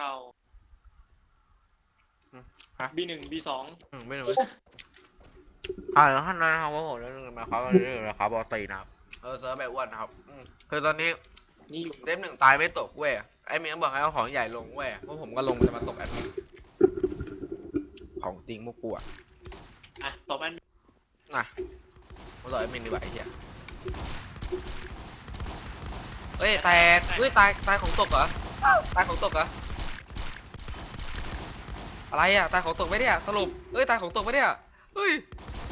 เราอืมฮะ B หนึ่ง B สองอืมไม่รู้อ่าแล้วท่านนั้นนะครับว่าผมเรื่องนึงนะครับเรื่องนะครับบอตีนะครับเออเซิร์ฟแบบอ้วนนะครับอืมคือตอนนี้นี่อยู่เซฟหนึ่งตายไม่ตกเว้ยไอ้เมียบอกให้เอาของใหญ่ลงเว้ยพวกผมก็ลงจะมาตกแอดมินของจริงพวกกูอะอะตบแอนน่ะมาต่อแอดมินดีกว่าไอ้เหี้ยเฮ้ยแตกเฮ้ยตายตายของตกเหรอตายของตกเหรอ อะไรอะตายของตกไม่ได้อะสรุปเฮ้ยตายของตกไม่ได้อะเฮ้ย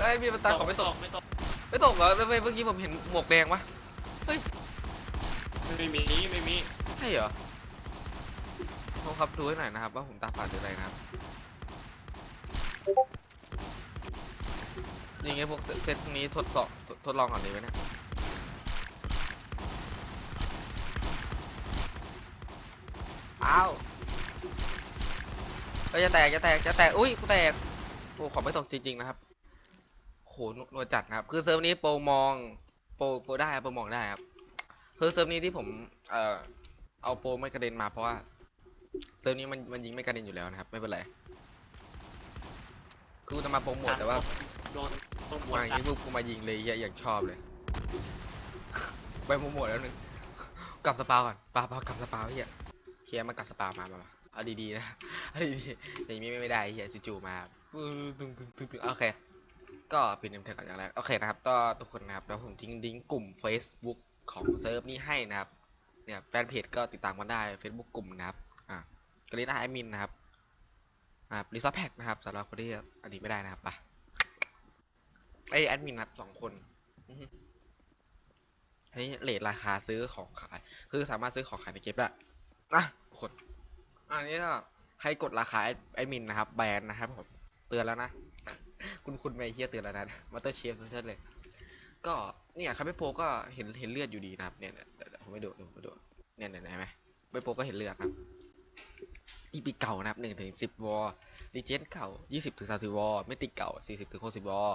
ตายมีมันตายของไม่ตกไม่ตกไม่ตกเหรอไม่ไม่เมื่อกี้ผมเห็นหมวกแดงปะไม่มีไม่มีใช่เหรอผมครับดูให้หน่อยนะครับว่าผมตาฝาดหรืออะไรนะครับอย่างเงี้ยพวกเซเซตนี้ทดสอบทดทดลองก่อนดีไหมเนี่ยอ้าว เฮ้ยจะแตกจะแตกจะแตกอุ้ยกูแตกโอ้ขอไม่ตกจริงๆนะครับโหหนวดจัดนะครับ คือเซิร์ฟนี้โปรมองโปรโปรได้ครับโปรมองได้ครับคือเซิร์ฟนี้ที่ผมเอ่อเอาโปรไม่กระเด็นมาเพราะว่าเซิร์ฟนี้มันมันยิงไม่กระเด็นอยู่แล้วนะครับ ไม่เป็นไรคือจะมาโปรโมทแต่ว่าโดนตรงหัวมาอย่างนี้ปุ๊บกูมายิงเลยเหี้ยอย่างชอบเลยไปโปรโมทแล้วนึงกลับสปาก่อนปาปากลับสปาเฮียเฮียมากลับสปามามามา เอาดีๆนะเอาดีๆอย่างนี้ไม่ได้เฮียจู่ๆมาปึ้งตึงตึงตึงตึงโอเค ก็ปิดเนมเทคก่อนอย่างแรกโอเคนะครับก็ทุกคนนะครับแล้วผมทิ้งลิงก์กลุ่ม Facebook ของเซิร์ฟนี้ให้นะครับ เนี่ยแฟนเพจก็ติดตามกันได้ Facebook กลุ่มนะครับอะกรีน่าแอดมินนะครับอ่ารีซอสแพ็กนะครับสำหรับคนที่อันนี้ไม่ได้นะครับไปไอแอดมินนะครับสองคนอันนี้เลทราคาซื้อของขาย คือสามารถซื้อของขายในเกมได้นะทุกคน อันนี้ก็ให้กดราคาแอดมินนะครับ แบนนะครับผมเตือนแล้วนะ คุณคุณไม่เฮียเตือนแล้วนะมาเตอร์เชฟซะเลย ก็เนี่ยคาเมโปก็เห็นเห็นเลือดอยู่ดีนะครับ เนี่ยเดี๋ยวผมไม่ดูดี๋ยวผมไม่ดูเนี่ยเนี่ยเห็นไหมไม่โปก็เห็นเลือดนะครับอีปีเก่านะครับหนึ่งถึงสิบวอลดีเจนเก่ายี่สิบถึงสามสิบวอลไม่ติกเก่าสี่สิบถึงหกสิบวอล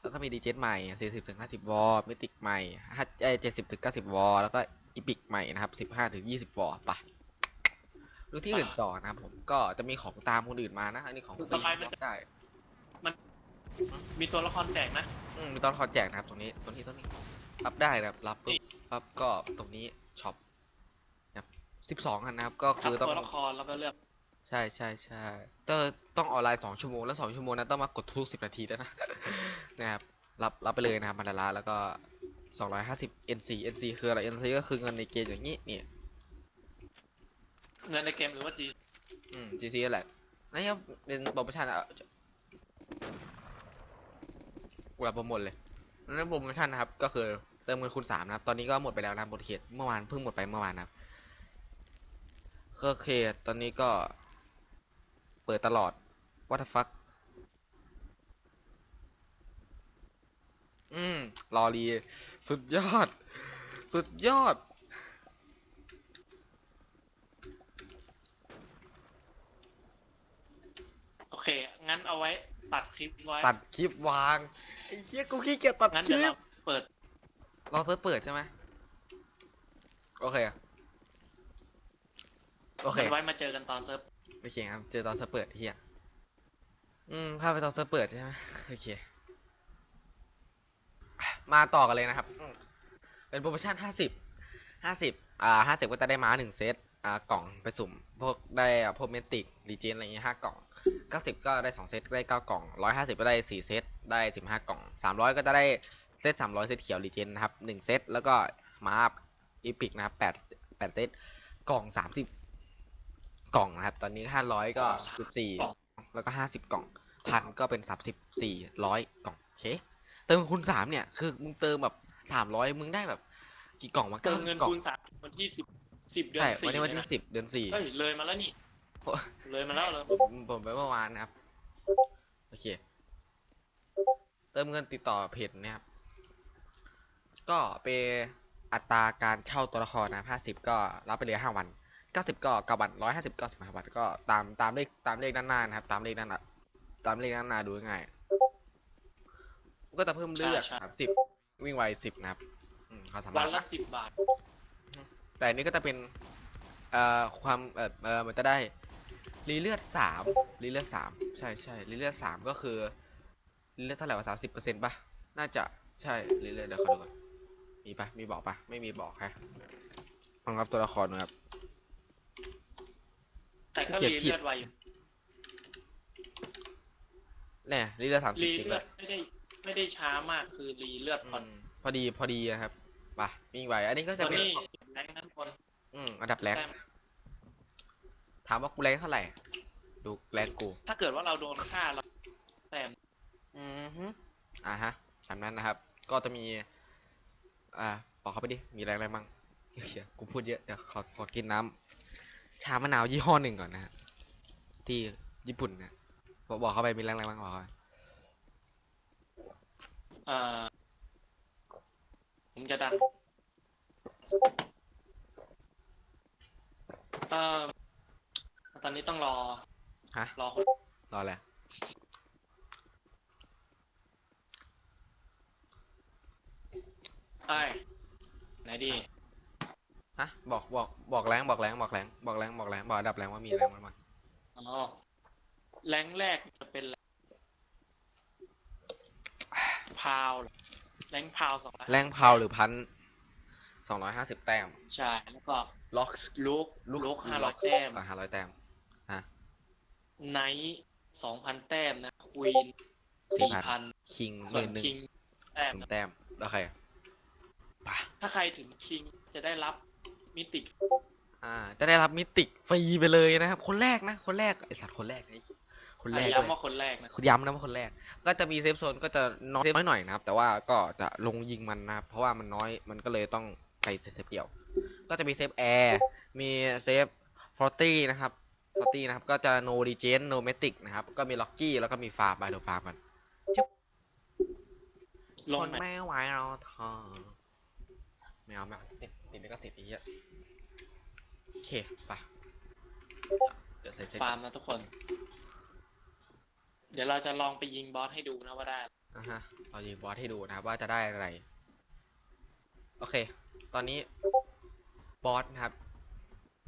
แล้วก็มีดีเจนใหม่สี่สิบถึงห้าสิบวอลไม่ติกใหม่ห้าเอ้เจ็ดสิบถึงเก้าสิบวอลแล้วก็อีพิกใหม่นะครับสิบห้าถึงยี่สิบวอลไป ดูที่อื่นต่อนะครับผมก็จะมีของตามคนอื่นมานะ อันนี้ของฟรีรับได้มีตัวละครแจกนะ อืมมีตอนคอนแจกนะครับตรงนี้ตรงนี้ตรงนี้รับได้นะครับรับปุ๊บปั๊บก็ตรงนี้ช็อปนะครับสิบสองอันนะครับก็คัคืดอต้องตัวละครแล้วก็เลือกใช่ใช่ใช่ต้องต้องออนไลน์สองชั่วโมงแล้วสองชั่วโมงนั้นต้องมากดทุกสิบนาทีด้วยนะ นะครับรับรับไปเลยนะครับมาดาราแล้วก็สองร้อยห้าสิบ NC NC คืออะไร NC ก็คือเงินในเกมอย่างนี้เนี่ย เงินในเกมหรือว่า G อืม GC นั่นแหละนี่ครับเป็นโปรโมชั่นอะกูรับโปรโมทเลยนั่นโปรโมชั่นนะครับ ก็คือเติมเงินคูณสามนะครับ ตอนนี้ก็หมดไปแล้วนะบทเขตเมื่อวานเพิ่งหมดไปเมื่อวานนะครับก็โอเคตอนนี้ก็ เปิดตลอด what the fuck อืม รอรี สุดยอด สุดยอด โอเค งั้นเอาไว้ตัดคลิปไว้ ตัดคลิปวางไอ้เหี้ยกูขี้เกียจตัดงั้นคเดี๋ยวลิเราปเปิดลองเซิร์ชเปิดใช่ไหมโอเคโอเคมันไว้มาเจอกันตอนเซิร์ฟ โอเคครับ เจอตอนเซิร์ฟเปิดเฮียอืมเข้าไปตอนเซิร์ฟเปิดใช่ไหมโอเค มาต่อกันเลยนะครับอืมเป็นโปรโมชั่นห้าสิบ ห้าสิบ อ่าห้าสิบก็จะได้ม้าหนึ่งเซต อ่ากล่องไปสุ่ม พวกได้อ่าพวกเมติกรีเจนอะไรเงี้ยห้ากล่อง เก้าสิบก็ได้สองเซตได้เก้ากล่องร้อยห้าสิบก็ได้สี่เซตได้สิบห้ากล่องสามร้อยก็จะได้เซตสามร้อยเซตเขียวรีเจนนะครับหนึ่งเซตแล้วก็ม้าอีพิกนะครับแปดแปดเซตกล่องสามสิบกล่องนะครับ ตอนนี้ห้าร้อยก็สิบสี่แล้วก็ห้าสิบกล่องพันก็เป็นสามสิบสี่ร้อยกล่องโอเคเติมคูณสามเนี่ยคือมึงเติมแบบสามร้อยมึงได้แบบ กี่กล่องมาเติเก้ามสิเงินบกล่องคูณสามวันที่สิบสิบเดือนใช่สี่วันนี้วันเลยที่นะสิบเดือนสี่เฮ้ยเลยมาแล้วนี่โอ้ เลยมาแล้วเลยผมผมไปเมื่อวานนะครับ โอเค เติมเงินติดต่อเพจเนี่ยครับ ก็เป็นอัตราการเช่าตัวละครนะห้าสิบก็รับไปเลยห้าวันเก้าสิบก็เก้าวันร้อยห้าสิบก็สิบห้าวันก็ตามตามเลขตามเลขด้านหน้านะครับ ตามเลขด้านหน้าตามเลขด้านหน้าดูง่ายๆก็จะเพิ่มเลือดสามสิบวิ่งไวสิบนะครับอืมเขาสามารวัถนละสิบบาท แต่อันนี้ก็จะเป็นเอ่อความเอ่อเอ่อมันจะได้ รีเลือดสามรีเลือดสามใช่ใช่รีเลือดสามก็คือรีเลือดเท่าไหร่วะสามสิบเปอร์เซ็นต์ป่ะ น่าจะใช่รีเลือดเดี๋ยวขอดูก่อนมีปะมีบอกปะไม่มีบอกฮะลองรับตัวละครหน่อยครับ แต่ก็เก็บรีผิดเลือดไวอยู่เนี่ยรีเลือดสามสิบรีจริงเลืเลอยดไม่ได้ไม่ได้ช้ามากคือรีเลือดผ่อนอืมพอดีพอดีนะครับไปวิ่งไวอันนี้ก็โซจะเป็นนี่เก็บแรงนั้นคนอืมอันดับแรกแต้ม ถามว่ากูแรงเท่าไหร่ ดูแรงกู ถ้าเกิดว่าเราโดนฆ่าเราแต้มอือฮึอ่าฮะตามนั้นนะครับ ก็จะมี อ่าบอกเขาไปดิ มีแรงอะไรมั่งเฮียกูพูดเยอะ เดี๋ยวขอขอกินน้ำชามะนาวยี่ห้อหนึ่งก่อนนะฮะ ที่ญี่ปุ่นนะบอกบอกเขาไปมีแรงอะไรมั่งบอกเขาไปเอ่อผมจะดันเอ่อ ตอนนี้ต้องรอ ฮะ รอคนรออะไรไอ้ยไหนดี ฮะ บอกบอกบอกแรงบอกแรงบอกแรงบอกแรงบอกแรงบอกอันดับแรงว่ามีแรงมั่งอ๋อ แรงแรกจะเป็นแรงพาวเหรอแรงพาวสองร้อยแรงเพาหรือพันสองร้อยห้าสิบแต้ม ใช่ แล้วก็ล็อก ลุกลุกห้าร้อยแต้ม ห้าร้อยแต้ม ไนท์สองพันแต้มนะควีนสี่พันคิงหส่วนมื่นหนึ่งคิงแต้มหนึ่นะงแต้มแล้วใครอะปะถ้าใครถึงคิงจะได้รับมิติอ่า จะได้รับมิติฟรีไปเลยนะครับ คนแรกนะ คนแรกไอสัตว์คนแรกไอ้คนแรกเลยย้ำว่าคนแรกนะคุณย้ำนะว่าคนแรก ก็จะมีเซฟโซนก็จะน้อยเซฟน้อยหน่อยนะครับ แต่ว่าก็จะลงยิงมันนะครับ เพราะว่ามันน้อยมันก็เลยต้องไปเซฟเดี่ยว ก็จะมีเซฟแอร์มีเซฟฟอร์ตี้นะครับ ฟอร์ตี้นะครับ ก็จะโนดีเจนโนเมติกนะครับ ก็มีล็อกกี้แล้วก็มีฟาร์มบายโดฟาร์มกันลงคนไหมไม่ไหวเราเธอไม่เอาไม่เอาติดติดแล้วก็สิทธิ์อีกเยอะโอเคไปะเดี๋ยวใส่เซตฟาร์มนะทุกคน เดี๋ยวเราจะลองไปยิงบอสให้ดูนะว่าได้ อะฮะเรายิงบอสให้ดูนะครับ ว่าจะได้อะไร โอเค ตอนนี้บอสนะครับ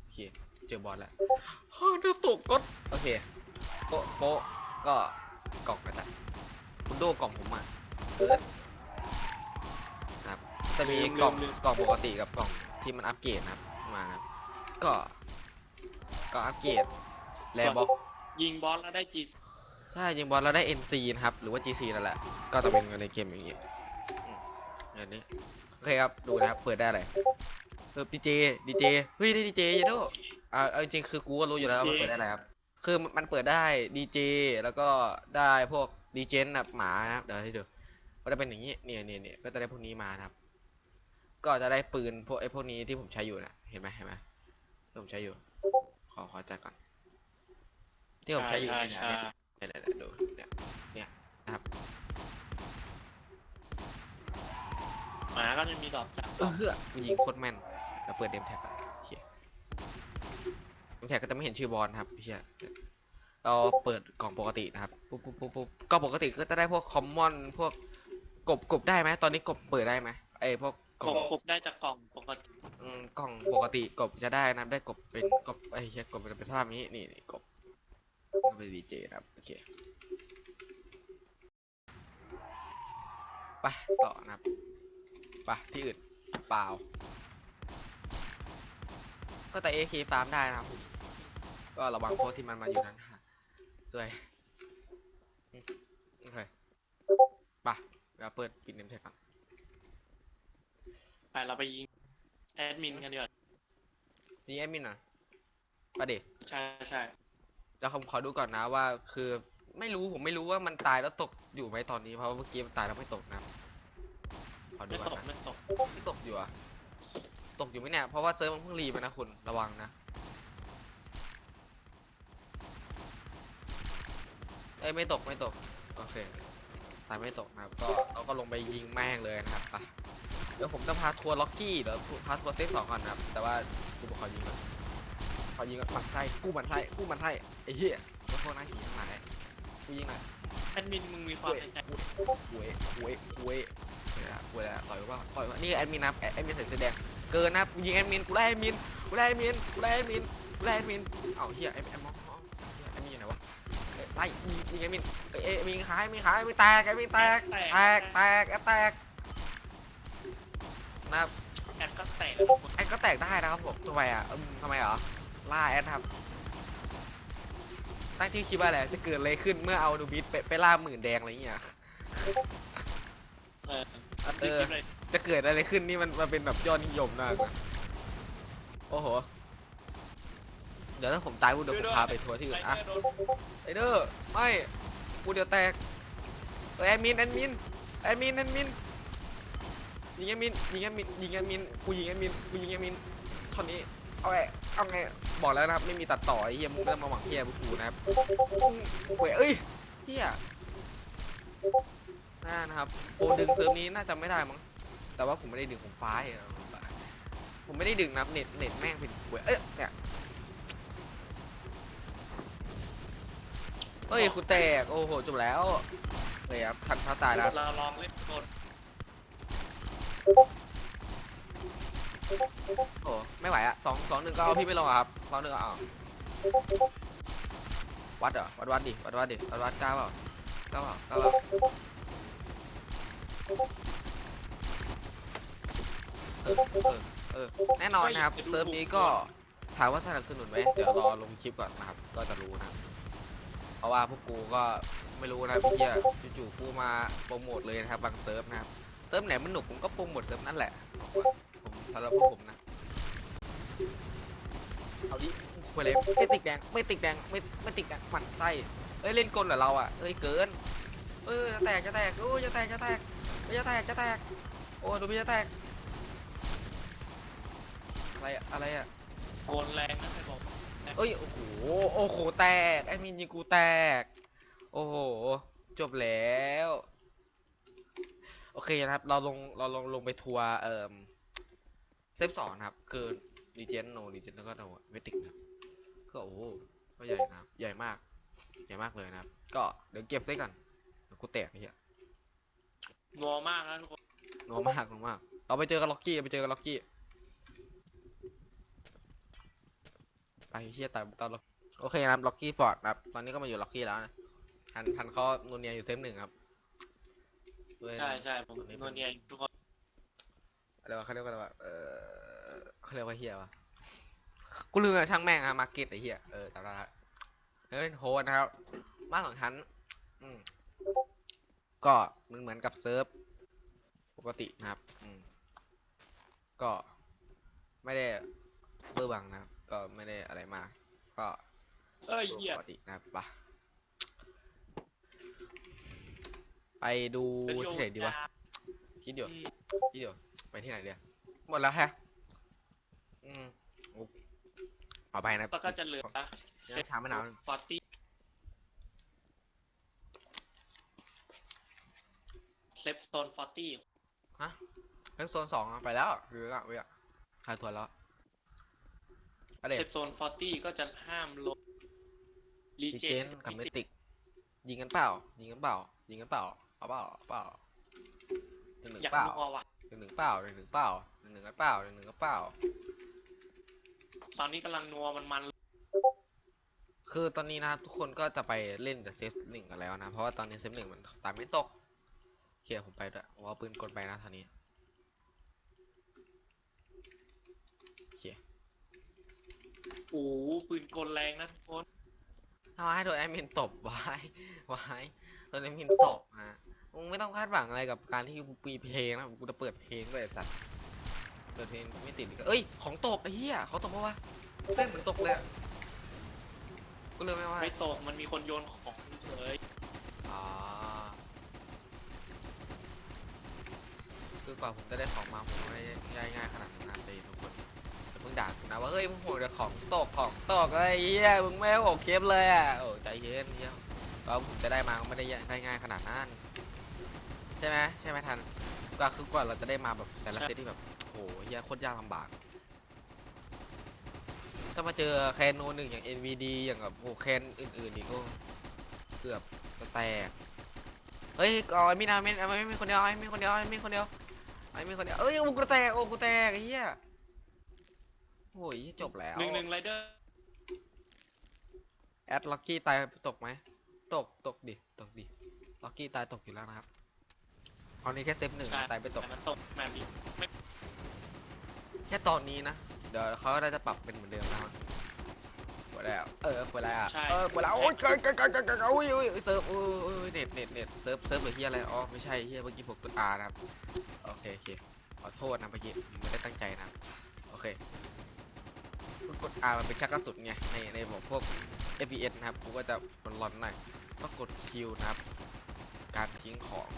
โอเค เจอบอสแล้วเฮ้ยน่าตกก็โอเคโป๊ะโป๊ะก็กล่องนะจ๊ะคุณโดกล่องผมอะเปิดนะครับจะมีกล่องลืมกล่องปกติกับกล่องที่มันอัปเกรดนะครับมานะครับก็ก็อัปเกรดแลบ็อกยิงบอสแล้วได้จีใช่ยิงบอลแล้วได้ NC นะครับ หรือว่า GC นั่นแหละ ก็จะเป็นเงินในเกมอย่างนี้อืมเงินนี้ โอเคครับ ดูนะครับ เปิดได้อะไรเออดีเจดีเจเฮ้ย ได้ดีเจยโด อ่าเอาจริงๆคือกูก็รู้อยู่แล้วว่ามันเปิดได้อะไรครับ คือมันเปิดได้ดีเจแล้วก็ได้พวกดีเจนแบบหมานะครับเดี๋ยวให้ดูก็จะเป็นอย่างนี้เนี่ยเนี่ยเนี่ยก็จะได้พวกนี้มานะครับ ก็จะได้ปืนพวกไอ้พวกนี้ที่ผมใช้อยู่นะเห็นไหมเห็นไหมที่ผมใช้อยู่ ขอขอจัดก่อน ที่ผมใช้อยู่ใช่เนี่ยใช่เนี่ย เนี่ยเนี่ยดูเนี่ยเนี่ยนะครับหมาก็จะมีดอกจับเออเฮ้อกูยิงโคตรแม่นแล้วเปิดเดมแท็กอะเฮียเดม แท็กก็จะไม่เห็นชื่อบอลครับเฮียเราเปิดกล่องปกตินะครับปุ๊บปุ๊บปุ๊บปุ๊บกล่องปกติก็จะได้พวกคอมมอนพวกกบกบได้ไหมตอนนี้กบเปิดได้ไหมไอ้พวกกกล่องบกบได้จากกล่องปกติอืมกล่องปกติกบจะได้นะครับได้กบเป็นกบไอ้เฮียกบเป็นสภาพนี้นี่นี่กบก็เป็นดีเจนะครับโอเคไปต่อนะครับไปที่อื่นเปล่า ก็แต่ AK ฟาร์มได้นะครับ ก็ระวังพวกที่มันมาอยู่นั้นฮะด้วยอืมโอเคไปเดี๋ยวเปิดปิดเนมเทคก่อนไปเราไปยิงแอดมินกันดีกว่านี่แอดมินอะประเดี๋ยวใช่ใช่แล้วผมขอดูก่อนนะว่า คือไม่รู้ผมไม่รู้ว่ามันตายแล้วตกอยู่ไหมตอนนี้เพราะว่าเมื่อกี้มันตายแล้วไม่ตกนะครับขอดูไม่ก่ตอนกนะไม่ตกไม่ตกอยู่อะตกอยู่ไหมเนี่ยเพราะว่าเซิร์ฟมันเพิ่งรีไปนะคุณระวังนะ อ้ยไม่ตกไม่ตกโอเคตายไม่ตกนะครับก็เราก็ลงไปยิงแม่งเลยนะครับไปเดี๋ยวผมจะพาทัวร์ล็อกกี้เดี๋ยวพาทัวร์เซฟสองก่อนนะครับ แต่ว่ากูบอกขอยิงก่อนขอยิงก่อนหมันไส้กู้หมันไส้กู้หมันไส้ไอ้เหี้ยขอโทษนะหิวทั้งหลายกูยิงหน่อยแอดมินมึงมีความในใจหวยหวยหวยเวลาเวลาต่อยว่าต่อยว่านี่แอดมินนะแอดแอดมินใส่เสื้อแดงเกินนะกูยิงแอดมินกูไล่แอดมินกูไล่แอดมินกูไล่แอดมินกูไล่แอดมินเอ้าเฮียแอดแอดมองมอง ไล่ยิงยิงแอมินเอ้ยเอ้ยมินขายมินขายมินแตกแอดมินแตกแตกแตกแอดแตกนะครับแอดก็แตกแล้วคนแอดก็แตกได้นะครับผมทำไมอะอืมทำไมเหรอล่าแอดครับตั้งชื่อคลิปว่าอะไรจะเกิดอะไรขึ้นเมื่อเอาดูบิทไปไปล่าหมื่นแดงอะไรอย่างเงี้ย เอออัดคลิปเลยจะเกิดอะไรขึ้นนี่มันมันเป็นแบบยอดนิยมมากนะโอ้โห เดี๋ยวถ้าผมตายกูเดี๋ยวผมพาไปทัวร์ที่อื่นอะไโดนไอเดอร์ไม่กูเดี๋ยวแตกเออแอดมินแอดมินแอดมินแอดมินยิงแอดมินยิงแอดมินยิงแอดมินกูยิงแอดมินกูยิงแอดมินท่อนนี้เอาไงเอาไงบอกแล้วนะครับไม่มีตัดต่อไอ้เหี้ยมึงไม่ต้องมาหวังเหี้ยพวกกูนะครับเว้ยเอ้ยเหี้ยน่านะครับโปรดึงเซิร์ฟนี้น่าจะไม่ได้มั้งแต่ว่าผมไม่ได้ดึงผมฟ้าเองผมไม่ได้ดึงนะครับเน็ตเน็ตแม่งเป็นเว้ยเอ้ยเนี่ย เฮ้ยคุณแตก โอ้โหจบแล้วเลยครับทันท้าตายแล้วเราลองเล่นโดนโอ้ไม่ไหวอะสองสองหนึ่งก็เอาพี่ไม่ลงอะครับสองหนึ่งก็เอาวัดเหรอวัดวัดดิวัดวัดดิวัดวัดกล้าเปล่ากล้าเปล่ากล้าเปล่าเออเออเออแน่นอนนะครับเซิร์ฟนี้ก็ถามว่าสนับสนุนไหมเดี๋ยวรอลงคลิปก่อนนะครับก็จะรู้นะค ราะว่าพวกกูก็ไม่รู้นะพี่จู่ๆกูมาโปรโมทเลยนะครับบางเซิร์ฟนะครับเซิร์ฟไหนมันหนุกผมก็โปรโมทเซิร์ฟนั่นแหละผมสำหรับพวกผมนะเอาดิคุยเลยไม่ติดแดงไม่ติดแดงไม่ไม่ติดแดงหมันไส้เอ้ยเล่นกลเหรอเราอะเอ้ยเกินเออจะแตกจะแตกโอ้ยจะแตกจะแตกจะแตกจะแตกโอ้ดูพี่จะแตกอะไรอะอะไรอะกนแรงนะใครบอก เอ้ย โอ้โห โอ้โห แตก ไอ้มินยิงกูแตก โอ้โห จบแล้ว โอเคนะครับ เราลง เราลง ลงไปทัวร์ เอ่อ เซฟสองนะครับ คือดีเจนโนดีเจนแล้วก็โนเวติกนะครับก็โอ้โหก็ใหญ่นะครับ ใหญ่มาก ใหญ่มากเลยนะครับ ก็เดี๋ยวเก็บไว้ก่อนเดี๋ยวกูแตกไอ้เหี้ยงัวมากนะทุกคนโนมากโนมาก เราไปเจอกันล็อกกี้ ไปเจอกันล็อกกี้ ไป เฮียตายตอนล็อกโอเคนะครับล็อกกี้ฟอร์ดนะครับ ตอนนี้ก็มาอยู่ล็อกกี้แล้วนะทันทันเขาโนเนียอยู่เซฟหนึ่งครับด้วยใช่ใช่ผมโนเนียทุกคนอะไรวะเขาเรียกว่าอะไรวะเออเขาเรียกว่าเฮียวะกูลืมอะช่างแม่งอะมาร์เก็ตไอ้เฮียเออจำได้ละเฮ้ยโฮสนะครับบ้านของฉันอืมก็มันเหมือนกับเซิร์ฟปกตินะครับ อืมก็ไม่ได้เบอร์บังนะครับ ก็ไม่ได้อะไรมาก ก็เอ้ยเหี้ยปกตินะครับไปะไปดูที่ไหนดีวะคิดอยู่อืมคิดอยู่ไปที่ไหนเดียวหมดแล้วแฮะอืมโอ้เอาไปนะแล้วก็จะเหลือเซฟชามะนาวฟอร์ตี้เซฟโซนฟอร์ตี้เรื่องโซนสองอะไปแล้วหรืออะเว้ยอะขายตัวแล้ว อะไรเซฟโซนฟอร์ตี้ก็จะห้ามลงรีดีเจเจนนกับเมติก ยิงกันเปล่า ยิงกันเปล่า ยิงกันเปล่า เอาเปล่าเอาเปล่าหนึ่งหนึ่งอยากเปล่านัวว่ะหนึ่งหนึ่งเปล่าหนึ่งหนึ่งเปล่าหนึ่งหนึ่งกันเปล่าหนึ่งหนึ่งกันเปล่า ตอนนี้กำลังนัวมันมันคือตอนนี้นะครับทุกคนก็จะไปเล่นแต่เซฟหนึ่งกันแล้วนะ เพราะว่าตอนนี้เซฟหนึ่งมันตามไม่ตกโอเคผมไปด้วยผมเอาปืนกลไปนะตอนนี้โอเค โอ้โหปืนกลแรงนะทุกคนทำไมโดนแอดมินตบวายวายโดนแอดมินตบฮะมึงไม่ต้องคาดหวังอะไรกับการที่กูมีเพลงนะกูจะเปิดเพลงด้วยไอ้สัตว์เปิดเพลงไม่ติดอีกเอ้ยของตกไอ้เหี้ยเขาตกปะวะเต้นเหมือนตกเลยอะกูเลยไม่ว่าไม่ตกมันมีคนโยนของเฉยอ๋อคือกว่อนผมจะได้ของมาผมไม่ได้ง่ายๆขนาดนั้นนะเลยทุกคนแต่เพิ่งด่ากูนะว่าเฮ้ยมึงโห่วงแต่ของตกของตกไอ้เหี้ยมึงไม่ให้ผมเคฟเลยอะโอ้ใจเย็นเหี้ยก็ผมจะได้มาก็ไม่ได้ได้ง่ายขนาดนั้นใช่ไหมใช่ไหมทันก็คือกว่าเราจะได้มาแบบแต่ละเซตที่แบบโอ้โหเหี้ยโคตรยากลำบาก ถ้ามาเจอแคนโนหนึ่งอย่าง NVD อย่างแบบโอ้แคนอื่นๆนี่ก็เกือบจะแตกเฮ้ยอาไอมินเอาไอมินเอาไอ้มินคนเดียวไอ้มินคนเดียวไอ้มินคนเดียวไอ้มินคนเดียวเอ้ยโอ้กูแตกโอ้กูแตกไอ้เหี้ย โอ้ยจบแล้วหนึ่งหนึ่งไรเดอร์แอดล็อกกี้ตายตกไหมตกตกดิตกดิล็อกกี้ตายตกอยู่แล้วนะครับเอานี้แค่เซฟหนึ่งใช่ตายไปตกแต่มันตกแมปนี้ไม่แค่ตอนนี้นะ เดี๋ยวเขาก็จะปรับเป็นเหมือนเดิมนะครับเปิดแล้ว เออเปิดแล้วใช่เออเปิดแล้วโอ้ยเกินเกินเกินเกินเกินโอ้ยโอ้ยโอ้ยเซิร์ฟโอ้ยโอ้ยเน็ตเน็ตเน็ตเซิร์ฟเซิร์ฟหรือที่อะไรอ๋อไม่ใช่เฮียเมื่อกี้ผมกด R นะครับโอเคโอเคขอโทษนะเมื่อกี้ผมไม่ได้ตั้งใจนะครับโอเค ก็กด R มันเป็นชักกระสุนไงในในบอกพวก FPS นะครับกูก็จะร้อนๆหน่อยต้องกด Q นะครับ การทิ้งของ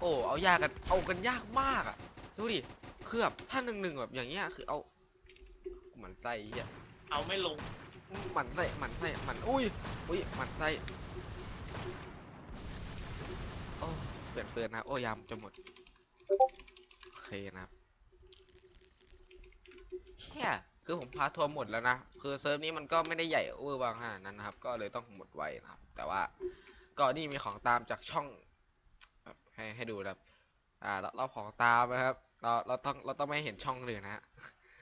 โอ้เอายากกันเอากันยากมากอะดูดิคือแบบถ้าหนึ่งหนึ่งแบบอย่างเงี้ยคือเอาหมันไส้เหี้ยเอาไม่ลงหมันไส้หมันไส้หมันอุ้ยอุ้ยหมันไส้โอ้เปลี่ยนปืนนะโอ้ยามจะหมดโอเคนะครับ แค่คือผมพาทัวร์หมดแล้วนะ คือเซิร์ฟนี้มันก็ไม่ได้ใหญ่เวอร์บางขนาดนั้นนะครับ ก็เลยต้องหมดไวนะครับ แต่ว่าก็นี่มีของตามจากช่องแบบให้ให้ดูนะครับ อ่าเราเราของตามนะครับ เราเราต้องเราต้องไม่ให้เห็นช่องเลยนะฮะ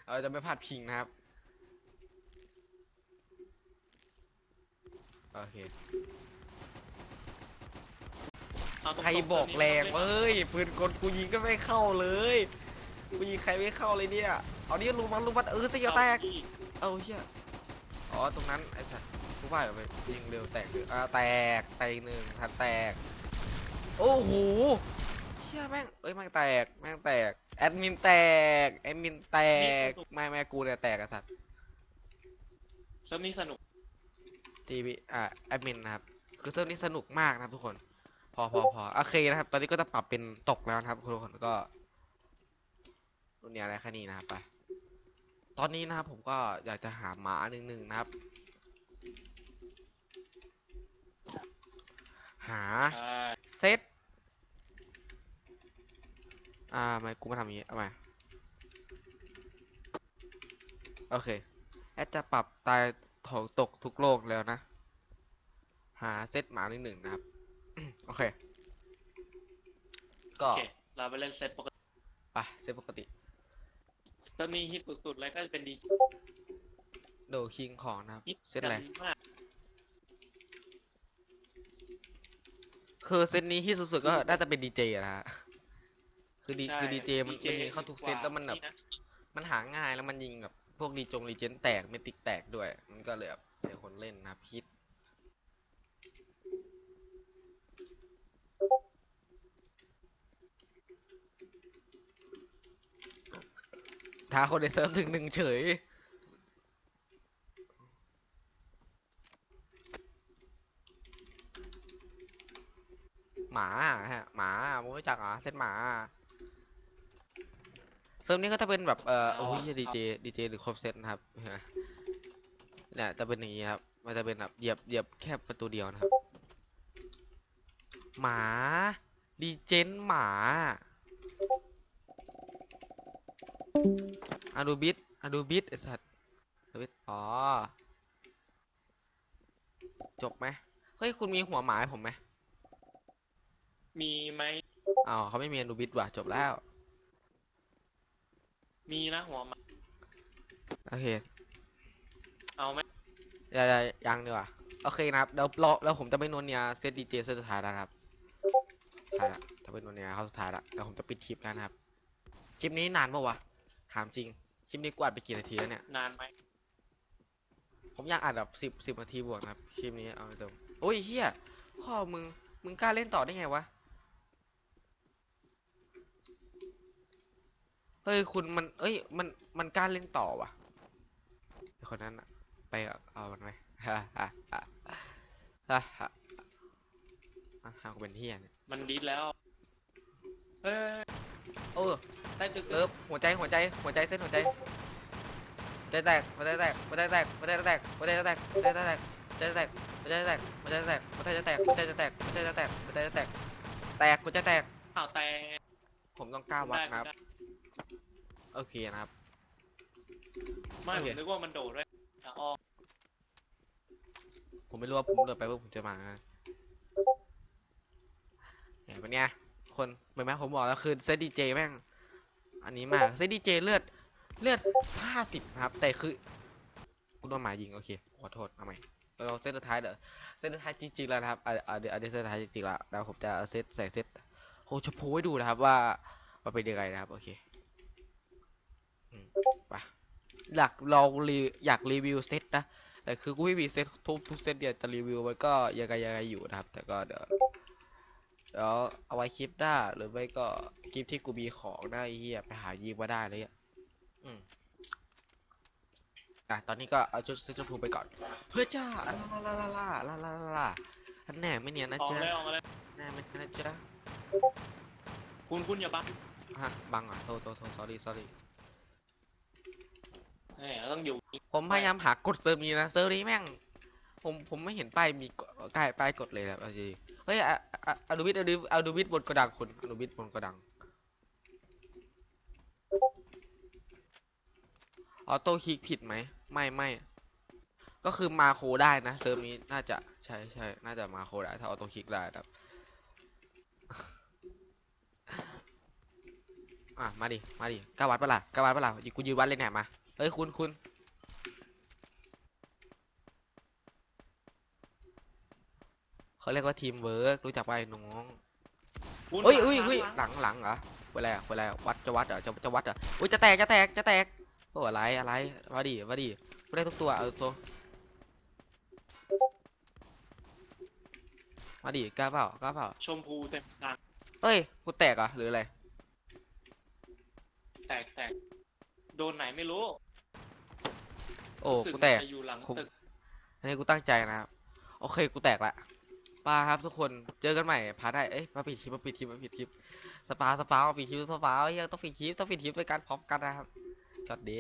เราจะไม่พลาดพิงนะครับ โอเคเอาตงๆใครบอกแรงเซิเว้ยปืนกลกูยิงก็ไม่เข้าเลย กูยิงใครไม่เข้าเลยเนี่ย เอานี่ลูมันลูมันเออเสียแตกที่เอาเชี่ยอ๋อตรงนั้นไอ้สัตว์กูว่าไปยิงเร็วแตกเลยอ่าแตกแตกอีกหนึ่งทันแตก โอ้โหเชี่ยแม่งเอ้ยแม่งแตกแม่งแตกแอดมินแตกแอดมินแตกไม่ไม่กูเนี่ยแตกไอ้สัตว์เซิร์ฟนี้สนุกทีวีอ่าแอดมินนะครับคือเซิร์ฟนี้สนุกมากนะครับทุกคน พอพอพอโอเคนะครับ ตอนนี้ก็จะปรับเป็นตกแล้วนะครับทุกคนก็ รุ่นนี้อะไรแค่นี้นะครับไปตอนนี้นะครับผมก็อยากจะหาหมาหนึ่งหนึ่งนะครับ หาใช่เซตอ่าไม่กูมาทำอย่างนี้เอามาโอเคแอดจะปรับตายถองตกทุกโลกแล้วนะ หาเซตหมาหนึ่งหนึ่งนะครับ โอเคโอก็เคเราไปเล่นเซตปกติไปเซตปกติ เซิร์ฟนี้ฮิตสุดๆเลยก็จะเป็นดีโดคิงของนะครับฮิตเซตอะไรกันมากคือเซตนี้ที่สุดๆก็น่าจะเป็นดีเจนะฮะคือดีใช่คือดีเจมันมันยิงเข้าทุกเซตแล้วมันแบบะมันหาง่ายแล้วมันยิงแบบพวกดีจงรีเจนแตกเมติกแตกด้วย มันก็เลยแบบเดี๋ยวคนเล่นนะครับฮิต ท้าคนในเซิร์ฟหนึ่งหนึ่งเฉย หมาฮะหมามึงไม่รู้จักเหรอเซตหมา เซิร์ฟนี้ก็จะเป็นแบบเอ่อโอ้ยดีเจดีเจหรือครบเซตนะครับเห็นไหมเนี่ยจะเป็นอย่างนี้ครับ มันจะเป็นแบบเหยียบเหยียบแค่ประตูเดียวนะครับ หมาดีเจนหมา อะดูบิทอะดูบิทไอสัตว์อะดูบิทอ๋อ จบไหมเฮ้ย คุณมีหัวหมาให้ผมไหมมีไหมอ้าวเขาไม่มีอนูบิทว่ะ จบแล้ว มีนะหัวหมาโอเคเอาไหมเดี๋ยวๆยังดีกว่า โอเคนะครับเดี๋ยวรอแล้วผมจะไม่นวลเนียเซตดีเจเซตสุดท้ายแล้วนะครับสุดท้ายละจะเป็นนวลเนียเขาสุดท้ายละเดี๋ยวผมจะปิดคลิปแล้วนะครับ คลิปนี้นานปะวะ ถามจริง คลิปนี้กวาดไปกี่นาทีแล้วเนี่ย นานไหมผมอยากอัดแบบสิบสิบนาทีบวกนะครับ คลิปนี้เอาตรงๆโอ้ยเฮียพ่อมึง มึงกล้าเล่นต่อได้ไงวะ เฮ้ยคุณมัน เอ้ย มัน มันกล้าเล่นต่อวะไอคนนั้นอะไปเอาเอามันไหมฮ่าฮ่าฮ่าฮ่าฮ่าอะหากูเป็นเฮียเนี่ยมันดีดแล้ว เฮ้ย เออใต้ตึกเซิร์ฟหัวใจหัวใจหัวใจเส้นหัวใจหัวใจแตกหัวใจแตกหัวใจแตกหัวใจแตกหัวใจแตกหัวใจแตกหัวใจแตกหัวใจแตกหัวใจแตกหัวใจแตกหัวใจแตกหัวใจแตกหัวใจแตกแตกหัวใจแตกอ้าวแต่ผมต้องกล้าวัดได้นะครับได้โอเคนะครับไม่โอผเคมนึกว่ามันโดดด้วยทางอ้อมกผมไม่รู้ว่าผมเลือกไปว่าผมจะมาเนี่ยเป็นไง คนเหมือนไหมผมบอกแล้วคือเซตดีเจแม่ง อันนี้มากเซตดีเจเลือดเลือดห้าสิบนะครับ แต่คือกูโดนหมายิงโอเคขอโทษเอาใหม่เราเซตสุดท้ายเดี๋ยวเซตสุดท้ายจริงๆแล้วนะครับอะอะเดี๋ยวเดี๋ยวเซตสุดท้ายจริงๆแล้วแล้วผมจะเซตใส่เซตโฮชโพให้ดูนะครับว่าว่าเป็นยังไงนะครับโอเคไปอยากลองรีอยากรีวิวเซตนะแต่คือกูไม่มีเซตทุกทุกเซตเดียวจะรีวิวมันก็ยังไงยังไงอยู่นะครับ แต่ก็เดี๋ยว เดี๋ยวเอาไว้คลิปหน้าหรือไม่ก็คลิปที่กูมีของได้เฮียไปหายิงมาได้เลยอะอืมอะตอนนี้ก็เอาชุดสีชมพูไปก่อน เพื่อจ้าลาลาลาลาลาลาลาอันแน่ไม่เนียนนะจ๊ะมาเลยออกมาเลยแน่ไม่เนียนนะจ๊ะคุณคุณอย่าบังฮะบังอะโทษโทษโทษ sorry sorry เฮ้เราต้องอยู่ ผมพยายามหากดเซอร์มีนะเซอร์ฟนี้แม่ง ผมผมไม่เห็นป้ายมีใกล้ป้ายกดเลยแหละเอาจริง เฮ้ยอะอะอะดูวิทอะดูอะดูวิทบนกระดังคุณอะดูวิทบนกระดังออโต้คลิกผิดไหมไม่ไม่ก็คือมาโคได้นะเซิร์ฟนี้น่าจะใช่ใช่น่าจะมาโคได้ถ้าออโต้คลิกได้ครับอะมาดิมาดิกล้าวัดปะล่ะกล้าวัดปะล่ะกูยืนวัดเลยเนี่ยมาเฮ้ยคุณคุณ เขาเรียกว่าทีมเวิร์กรู้จักป่ะไอ้น้องคุณเฮ้ยหลังเฮ้ยเฮ้ยหลังหลังหลังเหรอเวลาเวลาวัดจะวัดเหรอจะจะวัดเหรออุ้ยจะแตกจะแตกจะแตกโอ้อะไรอะไรมาดิมาดิไม่ได้ทุกตัวเอาตัวมาดิกล้าเปล่ากล้าเปล่าชมพูเต็มชานเฮ้ยกูแตกเหรอะหรืออะไรแตกแตกโดนไหนไม่รู้ โอ้รู้สึกูแตกจะอยู่หลังผมตึกอันนี้กูตั้งใจนะครับโอเคกูแตกละ ปาครับทุกคนเจอกันใหม่พาได้เอ้ยมาปิดคลิปมาปิดคลิปมาปิดคลิปสปาสปามาปิดคลิปสปาเฮ้ยต้องปิดคลิปต้องปิดคลิปด้วยกันพร้อมกันนะครับช็อตนี้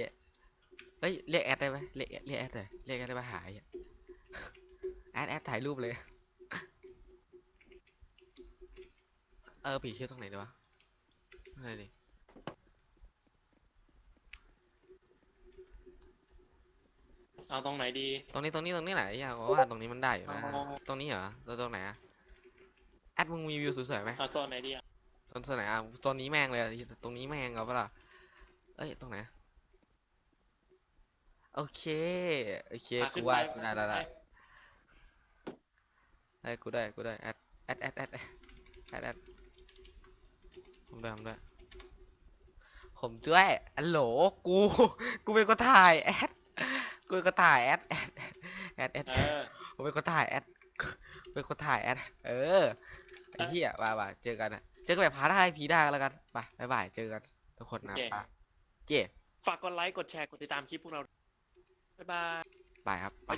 เฮ้ยเรียกแอดได้ไหมเรียกเรียกแอดเลยเรียกแอดได้ไหมหายแอดแอดถ่ายรูปเลยเออปิดคลิปตรงไหนดีวะอะไรดิ เอาตรงไหนดี ตรงนี้ตรงนี้ตรงนี้ไหนอยากบอกว่าตรงนี้มันได้อยู่นะ เอา ตรงนี้เหรอแล้วตรงไหนอะแอดมึงมีวิวสวยๆไหมเอาโซนไหนดีอะโซนโซนไหนอะโซนนี้แม่งเลยอะตรงนี้แม่งเอาปะล่ะเอ้ยตรงไหนโอเคโอเคอะกูขึ้นว่าไปกูได้ได้ได้ได้กูได้กูได้แอดแอดแอดแอดแอดแอดแอดผมด้วยผมด้วยผมด้วยอัลโหลกู กูเป็นคนถ่ายแอด กูเป็นคนถ่ายแอดแอดแอดแอดเออผมเป็นคนถ่ายแอดเป็นคนถ่ายแอดเออไอ้เหี้ยว่าว่าเจอกันนะเจอกันแบบพาได้พีได้ก็แล้วกันไปบ๊ายบายเจอกันทุกคนนะโอเคไปเจ๊ฝากกดไลค์กดแชร์กดติดตามคลิปพวกเราบ๊ายบายบายครับไป